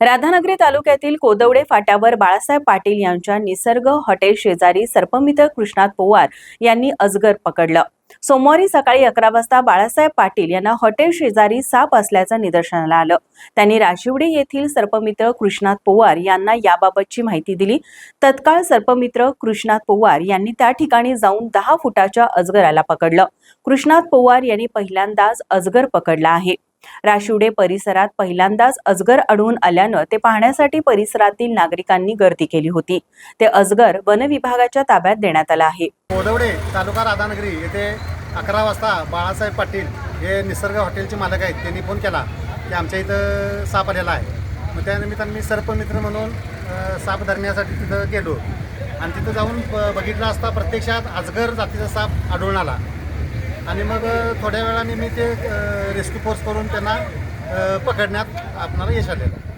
राधानगरी तालुक्यातील कोदवडे फाट्यावर बाळासाहेब पाटील यांच्या निसर्ग हॉटेल शेजारी सर्पमित्र कृष्णात पोवार यांनी अजगर पकडलं. सोमवारी सकाळी अकरा वाजता बाळासाहेब पाटील यांना हॉटेल शेजारी साप असल्याचं निदर्शनाला आलं. त्यांनी राशिवडे येथील सर्पमित्र कृष्णात पोवार यांना याबाबतची माहिती दिली. तत्काळ सर्पमित्र कृष्णात पोवार यांनी त्या ठिकाणी जाऊन दहा फुटाच्या अजगराला पकडलं. कृष्णात पोवार यांनी पहिल्यांदाच अजगर पकडला आहे. राशिवडे परिसरात पहिल्यांदाच अजगर आढळून आल्यानं ते पाहण्यासाठी परिसरातील नागरिकांनी गर्दी केली होती. ते अजगर वन विभागाच्या ताब्यात देण्यात आलं आहे. कोदवडे तालुका राधानगरी येथे अकरा वाजता बाळासाहेब पाटील हे निसर्ग हॉटेलचे मालक आहेत. त्यांनी फोन केला की आमच्या इथं साप आलेला आहे. मग त्यानिमित्तानं मी सर्पमित्र म्हणून साप धरण्यासाठी तिथं गेलो. आणि तिथं जाऊन ब- बघितलं असता प्रत्यक्षात अजगर जातीचा साप आढळून आला. आणि मग थोड्या वेळाने मी ते रेस्क्यू फोर्स करून त्यांना पकडण्यात आपणाला यश आलेलं